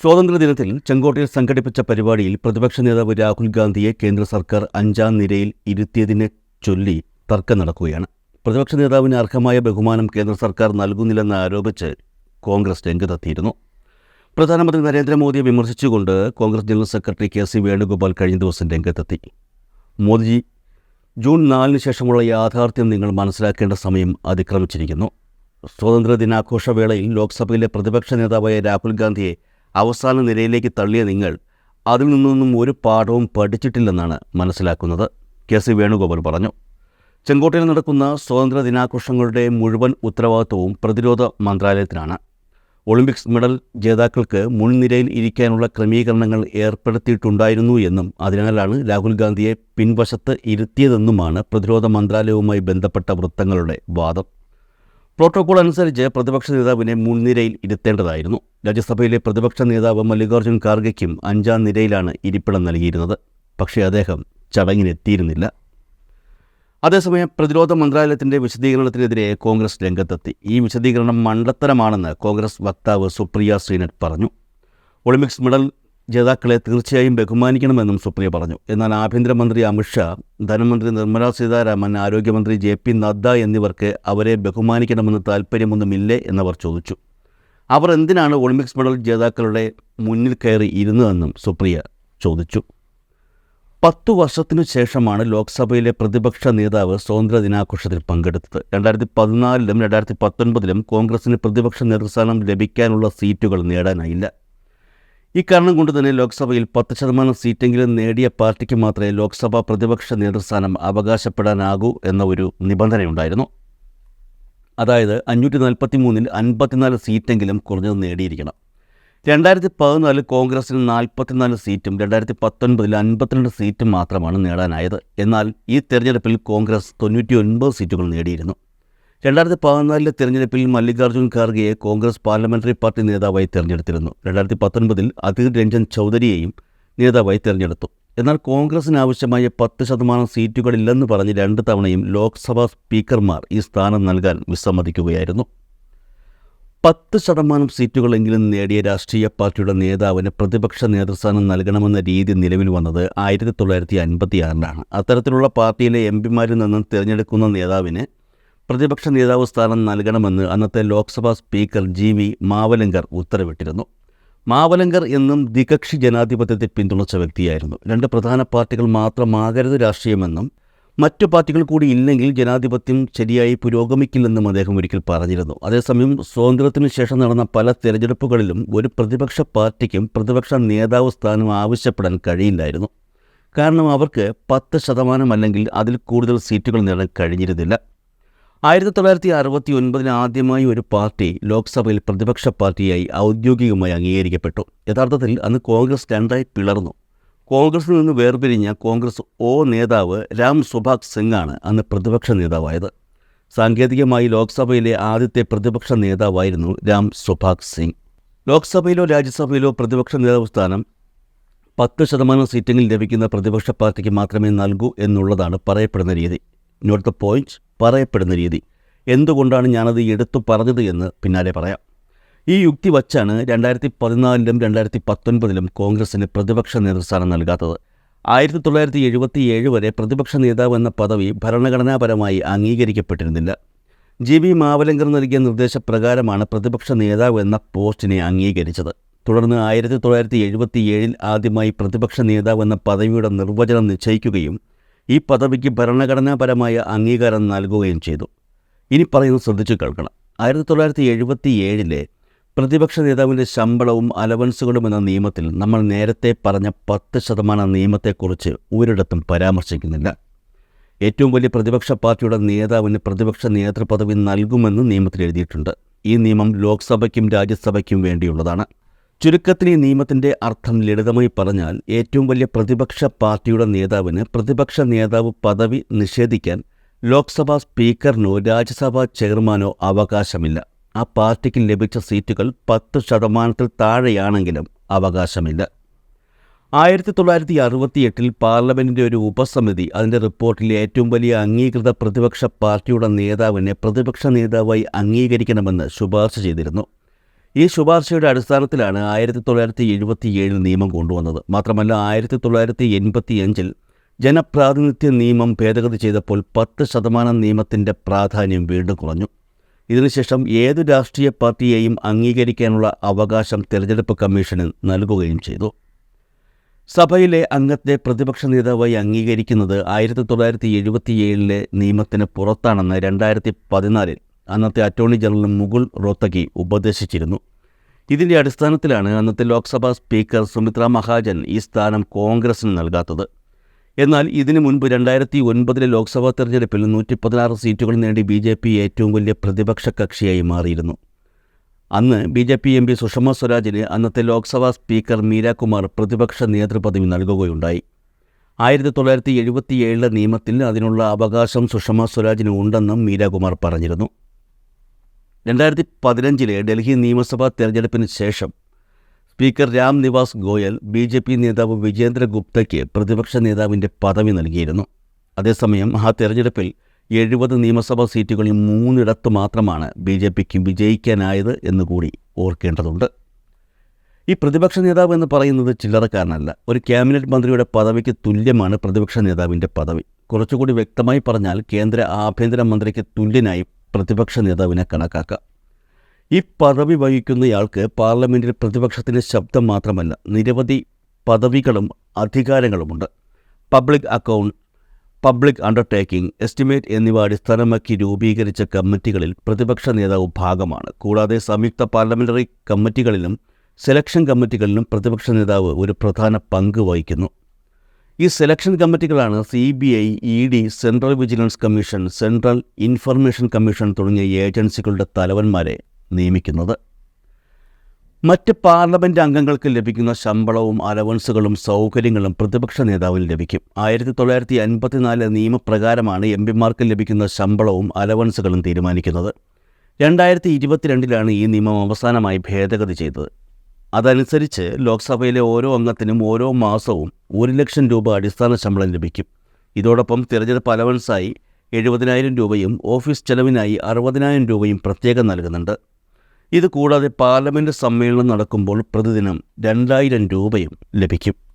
സ്വാതന്ത്ര്യദിനത്തിൽ ചെങ്കോട്ടയിൽ സംഘടിപ്പിച്ച പരിപാടിയിൽ പ്രതിപക്ഷ നേതാവ് രാഹുൽ ഗാന്ധിയെ കേന്ദ്ര സർക്കാർ അഞ്ചാം നിരയിൽ ഇരുത്തിയതിനെ ചൊല്ലി തർക്കം നടക്കുകയാണ്. പ്രതിപക്ഷ നേതാവിന് അർഹമായ ബഹുമാനം കേന്ദ്ര സർക്കാർ നൽകുന്നില്ലെന്ന് ആരോപിച്ച് കോൺഗ്രസ് രംഗത്തെത്തിയിരുന്നു. പ്രധാനമന്ത്രി നരേന്ദ്രമോദിയെ വിമർശിച്ചുകൊണ്ട് Congress general secretary K C Venugopal കഴിഞ്ഞ ദിവസം രംഗത്തെത്തി. മോദിജി ജൂൺ നാലിന് ശേഷമുള്ള യാഥാർത്ഥ്യം നിങ്ങൾ മനസ്സിലാക്കേണ്ട സമയം അതിക്രമിച്ചിരിക്കുന്നു. സ്വാതന്ത്ര്യ ദിനാഘോഷ വേളയിൽ ലോക്സഭയിലെ പ്രതിപക്ഷ നേതാവായ രാഹുൽ ഗാന്ധിയെ അവസാന നിലയിലേക്ക് തള്ളിയ നിങ്ങൾ അതിൽ നിന്നൊന്നും ഒരു പാഠവും പഠിച്ചിട്ടില്ലെന്നാണ് മനസ്സിലാക്കുന്നത്. കെ സി വേണുഗോപാൽ പറഞ്ഞു. ചെങ്കോട്ടയിൽ നടക്കുന്ന സ്വാതന്ത്ര്യ ദിനാഘോഷങ്ങളുടെ മുഴുവൻ ഉത്തരവാദിത്വവും പ്രതിരോധ മന്ത്രാലയത്തിനാണ്. ഒളിമ്പിക്സ് മെഡൽ ജേതാക്കൾക്ക് മുൻനിരയിൽ ഇരിക്കാനുള്ള ക്രമീകരണങ്ങൾ ഏർപ്പെടുത്തിയിട്ടുണ്ടായിരുന്നു എന്നും അതിനാലാണ് രാഹുൽ ഗാന്ധിയെ പിൻവശത്ത് ഇരുത്തിയതെന്നുമാണ് പ്രതിരോധ മന്ത്രാലയവുമായി ബന്ധപ്പെട്ട വൃത്തങ്ങളുടെ വാദം. പ്രോട്ടോകോൾ അനുസരിച്ച് പ്രതിപക്ഷ നേതാവിനെ മുൻനിരയിൽ ഇരുത്തേണ്ടതായിരുന്നു. രാജ്യസഭയിലെ പ്രതിപക്ഷ നേതാവ് മല്ലികാർജുൻ ഖാർഗയ്ക്കും അഞ്ചാം നിരയിലാണ് ഇരിപ്പിടം നൽകിയിരുന്നത്. പക്ഷേ അദ്ദേഹം ചടങ്ങിനെത്തിയിരുന്നില്ല. അതേസമയം പ്രതിരോധ മന്ത്രാലയത്തിന്റെ വിശദീകരണത്തിനെതിരെ കോൺഗ്രസ് രംഗത്തെത്തി. ഈ വിശദീകരണം മണ്ടത്തരമാണെന്ന് കോൺഗ്രസ് വക്താവ് സുപ്രിയ ശ്രീനറ്റ് പറഞ്ഞു. ഒളിമ്പിക്സ് മെഡൽ ജേതാക്കളെ തീർച്ചയായും ബഹുമാനിക്കണമെന്നും സുപ്രിയ പറഞ്ഞു. എന്നാൽ ആഭ്യന്തരമന്ത്രി അമിത്ഷാ ധനമന്ത്രി നിർമ്മല സീതാരാമൻ ആരോഗ്യമന്ത്രി ജെ പി നദ്ദ എന്നിവർക്ക് അവരെ ബഹുമാനിക്കണമെന്ന് താൽപ്പര്യമൊന്നുമില്ലേ എന്നവർ ചോദിച്ചു. അവർ എന്തിനാണ് ഒളിമ്പിക്സ് മെഡൽ ജേതാക്കളുടെ മുന്നിൽ കയറി ഇരുന്നതെന്നും സുപ്രിയ ചോദിച്ചു. പത്തു വർഷത്തിനു ശേഷമാണ് ലോക്സഭയിലെ പ്രതിപക്ഷ നേതാവ് സ്വതന്ത്ര ദിനാഘോഷത്തിൽ പങ്കെടുത്തത്. രണ്ടായിരത്തി പതിനാലിലും രണ്ടായിരത്തി പത്തൊൻപതിലും കോൺഗ്രസിന് പ്രതിപക്ഷ നേതൃസ്ഥാനം ലഭിക്കാനുള്ള സീറ്റുകൾ നേടാനായില്ല. ഇക്കാരണം കൊണ്ട് തന്നെ ലോക്സഭയിൽ പത്ത് ശതമാനം സീറ്റെങ്കിലും നേടിയ പാർട്ടിക്ക് മാത്രമേ ലോക്സഭാ പ്രതിപക്ഷ നേതൃസ്ഥാനം അവകാശപ്പെടാനാകൂ എന്ന ഒരു നിബന്ധനയുണ്ടായിരുന്നു. അതായത് അഞ്ഞൂറ്റി നാൽപ്പത്തി മൂന്നിൽ അൻപത്തിനാല് സീറ്റെങ്കിലും കുറഞ്ഞത് നേടിയിരിക്കണം. രണ്ടായിരത്തി പതിനാലിൽ കോൺഗ്രസിന് നാൽപ്പത്തിനാല് സീറ്റും രണ്ടായിരത്തി പത്തൊൻപതിൽ അൻപത്തിരണ്ട് സീറ്റും മാത്രമാണ് നേടാനായത്. എന്നാൽ ഈ തെരഞ്ഞെടുപ്പിൽ കോൺഗ്രസ് തൊണ്ണൂറ്റി സീറ്റുകൾ നേടിയിരുന്നു. രണ്ടായിരത്തി പതിനാലിലെ തെരഞ്ഞെടുപ്പിൽ മല്ലികാർജുൻ ഖാർഗെയെ കോൺഗ്രസ് പാർലമെന്ററി പാർട്ടി നേതാവായി തെരഞ്ഞെടുത്തിരുന്നു. രണ്ടായിരത്തി പത്തൊൻപതിൽ അധീർ രഞ്ജൻ ചൗധരിയെയും നേതാവായി തെരഞ്ഞെടുത്തു. എന്നാൽ കോൺഗ്രസിന് ആവശ്യമായ പത്ത് ശതമാനം സീറ്റുകളില്ലെന്ന് പറഞ്ഞ് രണ്ട് തവണയും ലോക്സഭാ സ്പീക്കർമാർ ഈ സ്ഥാനം നൽകാൻ വിസമ്മതിക്കുകയായിരുന്നു. പത്ത് ശതമാനം സീറ്റുകളെങ്കിലും നേടിയ രാഷ്ട്രീയ പാർട്ടിയുടെ നേതാവിന് പ്രതിപക്ഷ നേതൃസ്ഥാനം നൽകണമെന്ന രീതി നിലവിൽ വന്നത് ആയിരത്തി തൊള്ളായിരത്തി അൻപത്തിയാറിലാണ് അത്തരത്തിലുള്ള പാർട്ടിയിലെ എം പിമാരിൽ നിന്നും തിരഞ്ഞെടുക്കുന്ന നേതാവിന് പ്രതിപക്ഷ നേതാവ് സ്ഥാനം നൽകണമെന്ന് അന്നത്തെ Lok Sabha speaker G V Mavalankar ഉത്തരവിട്ടിരുന്നു. മാവലങ്കർ എന്നും ദ്വികക്ഷി ജനാധിപത്യത്തെ പിന്തുണച്ച വ്യക്തിയായിരുന്നു. രണ്ട് പ്രധാന പാർട്ടികൾ മാത്രമാകരുത് രാഷ്ട്രീയമെന്നും മറ്റു പാർട്ടികൾ കൂടി ഇല്ലെങ്കിൽ ജനാധിപത്യം ശരിയായി പുരോഗമിക്കില്ലെന്നും അദ്ദേഹം ഒരിക്കൽ പറഞ്ഞിരുന്നു. അതേസമയം സ്വാതന്ത്ര്യത്തിനു ശേഷം നടന്ന പല തിരഞ്ഞെടുപ്പുകളിലും ഒരു പ്രതിപക്ഷ പാർട്ടിക്കും പ്രതിപക്ഷ നേതാവ് സ്ഥാനം ആവശ്യപ്പെടാൻ കഴിയില്ലായിരുന്നു. കാരണം അവർക്ക് പത്ത് ശതമാനം അല്ലെങ്കിൽ അതിൽ കൂടുതൽ സീറ്റുകൾ നേടാൻ കഴിഞ്ഞിരുന്നില്ല. ആയിരത്തി തൊള്ളായിരത്തി അറുപത്തി ഒൻപതിൽ ആദ്യമായി ഒരു പാർട്ടി ലോക്സഭയിൽ പ്രതിപക്ഷ പാർട്ടിയായി ഔദ്യോഗികമായി അംഗീകരിക്കപ്പെട്ടു. യഥാർത്ഥത്തിൽ അന്ന് കോൺഗ്രസ് രണ്ടായി പിളർന്നു. കോൺഗ്രസിൽ നിന്ന് വേർപിരിഞ്ഞ കോൺഗ്രസ് ഒ നേതാവ് രാം സുഭാഗ് സിംഗാണ് അന്ന് പ്രതിപക്ഷ നേതാവായത്. സാങ്കേതികമായി ലോക്സഭയിലെ ആദ്യത്തെ പ്രതിപക്ഷ നേതാവായിരുന്നു രാം സുഭാഗ് സിംഗ്. ലോക്സഭയിലോ രാജ്യസഭയിലോ പ്രതിപക്ഷ നേതാവ് സ്ഥാനം പത്ത് ശതമാനം സീറ്റെങ്കിലും ലഭിക്കുന്ന പ്രതിപക്ഷ പാർട്ടിക്ക് മാത്രമേ നൽകൂ എന്നുള്ളതാണ് പറയപ്പെടുന്ന രീതി. Note the point. പറയപ്പെടുന്ന രീതി. എന്തുകൊണ്ടാണ് ഞാനത് എടുത്തു പറഞ്ഞത് എന്ന് പിന്നാലെ പറയാം. ഈ യുക്തി വച്ചാണ് രണ്ടായിരത്തി പതിനാലിലും രണ്ടായിരത്തി പത്തൊൻപതിലും കോൺഗ്രസിന് പ്രതിപക്ഷ നേതൃസ്ഥാനം നൽകാത്തത്. ആയിരത്തി തൊള്ളായിരത്തി എഴുപത്തി ഏഴ് വരെ പ്രതിപക്ഷ നേതാവ് എന്ന പദവി ഭരണഘടനാപരമായി അംഗീകരിക്കപ്പെട്ടിരുന്നില്ല. ജി വി മാവലങ്കർ നൽകിയ നിർദ്ദേശപ്രകാരമാണ് പ്രതിപക്ഷ നേതാവ് എന്ന പോസ്റ്റിനെ അംഗീകരിച്ചത്. തുടർന്ന് ആയിരത്തി തൊള്ളായിരത്തി എഴുപത്തി ഏഴിൽ ആദ്യമായി പ്രതിപക്ഷ നേതാവ് എന്ന പദവിയുടെ നിർവചനം നിശ്ചയിക്കുകയും ഈ പദവിക്ക് ഭരണഘടനാപരമായ അംഗീകാരം നൽകുകയും ചെയ്തു. ഇനി പറയുന്നത് ശ്രദ്ധിച്ചു കേൾക്കണം. ആയിരത്തി തൊള്ളായിരത്തി എഴുപത്തി ഏഴിലെ പ്രതിപക്ഷ നേതാവിന്റെ ശമ്പളവും അലവൻസുകളും എന്ന നിയമത്തിൽ നമ്മൾ നേരത്തെ പറഞ്ഞ പത്ത് ശതമാനം നിയമത്തെക്കുറിച്ച് ഒരിടത്തും പരാമർശിക്കുന്നില്ല. ഏറ്റവും വലിയ പ്രതിപക്ഷ പാർട്ടിയുടെ നേതാവിന് പ്രതിപക്ഷ നേതൃപദവി നൽകുമെന്ന് നിയമത്തിൽ എഴുതിയിട്ടുണ്ട് ഈ നിയമം ലോക്സഭയ്ക്കും രാജ്യസഭയ്ക്കും വേണ്ടിയുള്ളതാണ്. ചുരുക്കത്തിൽ ഈ നിയമത്തിന്റെ അർത്ഥം ലളിതമായി പറഞ്ഞാൽ ഏറ്റവും വലിയ പ്രതിപക്ഷ പാർട്ടിയുടെ നേതാവിന് പ്രതിപക്ഷ നേതാവ് പദവി നിഷേധിക്കാൻ ലോക്സഭാ സ്പീക്കറിനോ രാജ്യസഭാ ചെയർമാനോ അവകാശമില്ല. ആ പാർട്ടിക്ക് ലഭിച്ച സീറ്റുകൾ പത്ത് ശതമാനത്തിൽ താഴെയാണെങ്കിലും അവകാശമില്ല. ആയിരത്തി തൊള്ളായിരത്തി അറുപത്തിയെട്ടിൽ പാർലമെന്റിന്റെ ഒരു ഉപസമിതി അതിന്റെ റിപ്പോർട്ടിൽ ഏറ്റവും വലിയ അംഗീകൃത പ്രതിപക്ഷ പാർട്ടിയുടെ നേതാവിനെ പ്രതിപക്ഷ നേതാവായി അംഗീകരിക്കണമെന്ന് ശുപാർശ ചെയ്തിരുന്നു. ഈ ശുപാർശയുടെ അടിസ്ഥാനത്തിലാണ് ആയിരത്തി തൊള്ളായിരത്തി എഴുപത്തിയേഴിൽ നിയമം കൊണ്ടുവന്നത്. മാത്രമല്ല ആയിരത്തി തൊള്ളായിരത്തി എൺപത്തിയഞ്ചിൽ ജനപ്രാതിനിധ്യ നിയമം ഭേദഗതി ചെയ്തപ്പോൾ പത്ത് ശതമാനം നിയമത്തിന്റെ പ്രാധാന്യം വീണ്ടും കുറഞ്ഞു. ഇതിനുശേഷം ഏതു രാഷ്ട്രീയ പാർട്ടിയെയും അംഗീകരിക്കാനുള്ള അവകാശം തിരഞ്ഞെടുപ്പ് കമ്മീഷന് നൽകുകയും ചെയ്തു. സഭയിലെ അംഗത്തെ പ്രതിപക്ഷ നേതാവായി അംഗീകരിക്കുന്നത് ആയിരത്തി തൊള്ളായിരത്തി എഴുപത്തിയേഴിലെ നിയമത്തിന് പുറത്താണെന്ന് രണ്ടായിരത്തി പതിനാലിൽ അന്നത്തെ അറ്റോർണി ജനറൽ മുകുൾ റോത്തഗി ഉപദേശിച്ചിരുന്നു. ഇതിന്റെ അടിസ്ഥാനത്തിലാണ് അന്നത്തെ ലോക്സഭാ സ്പീക്കർ സുമിത്ര മഹാജൻ ഈ സ്ഥാനം കോൺഗ്രസിന് നൽകാത്തത്. എന്നാൽ ഇതിനു മുൻപ് രണ്ടായിരത്തി ഒൻപതിലെ ലോക്സഭാ തെരഞ്ഞെടുപ്പിൽ നൂറ്റി പതിനാറ് സീറ്റുകൾ നേടി ബി ജെ പി ഏറ്റവും വലിയ പ്രതിപക്ഷ കക്ഷിയായി മാറിയിരുന്നു. അന്ന് B J P M P Sushma സ്വരാജിന് അന്നത്തെ ലോക്സഭാ സ്പീക്കർ മീരാകുമാർ പ്രതിപക്ഷ നേതൃപദവി നൽകുകയുണ്ടായി. ആയിരത്തി തൊള്ളായിരത്തി എഴുപത്തിയേഴിലെ നിയമത്തിൽ അതിനുള്ള അവകാശം സുഷമ സ്വരാജിന് ഉണ്ടെന്നും മീരാകുമാർ പറഞ്ഞിരുന്നു. രണ്ടായിരത്തി പതിനഞ്ചിലെ ഡൽഹി നിയമസഭാ തെരഞ്ഞെടുപ്പിന് ശേഷം speaker Ram Niwas Goel B J P നേതാവ് വിജേന്ദ്ര ഗുപ്തയ്ക്ക് പ്രതിപക്ഷ നേതാവിന്റെ പദവി നൽകിയിരുന്നു. അതേസമയം ആ തെരഞ്ഞെടുപ്പിൽ എഴുപത് നിയമസഭാ സീറ്റുകളിൽ മൂന്നിടത്ത് മാത്രമാണ് ബി ജെ പിക്ക് വിജയിക്കാനായത് എന്നുകൂടി ഓർക്കേണ്ടതുണ്ട്. ഈ പ്രതിപക്ഷ നേതാവ് എന്ന് പറയുന്നത് ചില്ലറക്കാരനല്ല. ഒരു ക്യാബിനറ്റ് മന്ത്രിയുടെ പദവിക്ക് തുല്യമാണ് പ്രതിപക്ഷ നേതാവിന്റെ പദവി. കുറച്ചുകൂടി വ്യക്തമായി പറഞ്ഞാൽ കേന്ദ്ര ആഭ്യന്തര മന്ത്രിക്ക് തുല്യനായി പ്രതിപക്ഷ നേതാവിനെ കണക്കാക്കാം. ഈ പദവി വഹിക്കുന്നയാൾക്ക് പാർലമെന്റിൽ പ്രതിപക്ഷത്തിന്റെ ശബ്ദം മാത്രമല്ല നിരവധി പദവികളും അധികാരങ്ങളുമുണ്ട്. Public account public undertaking estimate എന്നിവ അടിസ്ഥാനമാക്കി രൂപീകരിച്ച കമ്മിറ്റികളിൽ പ്രതിപക്ഷ നേതാവ് ഭാഗമാണ്. കൂടാതെ സംയുക്ത പാർലമെന്ററി കമ്മിറ്റികളിലും സെലക്ഷൻ കമ്മിറ്റികളിലും പ്രതിപക്ഷ നേതാവ് ഒരു പ്രധാന പങ്ക് വഹിക്കുന്നു. ഈ selection കമ്മിറ്റികളാണ് C B I E D central vigilance commission central information commission തുടങ്ങിയ ഏജൻസികളുടെ തലവന്മാരെ നിയമിക്കുന്നത്. മറ്റ് പാർലമെന്റ് അംഗങ്ങൾക്ക് ലഭിക്കുന്ന ശമ്പളവും അലവൻസുകളും സൗകര്യങ്ങളും പ്രതിപക്ഷ നേതാവിന് ലഭിക്കും. ആയിരത്തി തൊള്ളായിരത്തി അൻപത്തിനാല് നിയമപ്രകാരമാണ് എം പിമാർക്ക് ലഭിക്കുന്ന ശമ്പളവും അലവൻസുകളും തീരുമാനിക്കുന്നത്. രണ്ടായിരത്തി ഇരുപത്തിരണ്ടിലാണ് ഈ നിയമം അവസാനമായി ഭേദഗതി ചെയ്തത്. അതനുസരിച്ച് ലോക്സഭയിലെ ഓരോ അംഗത്തിനും ഓരോ മാസവും ഒരു ലക്ഷം രൂപ അടിസ്ഥാന ശമ്പളം ലഭിക്കും. ഇതോടൊപ്പം തിരഞ്ഞെടുപ്പ് അലവൻസായി എഴുപതിനായിരം രൂപയും ഓഫീസ് ചെലവിനായി അറുപതിനായിരം രൂപയും പ്രത്യേകം നൽകുന്നുണ്ട്. ഇത് കൂടാതെ പാർലമെന്റ് സമ്മേളനം നടക്കുമ്പോൾ പ്രതിദിനം രണ്ടായിരം രൂപയും ലഭിക്കും.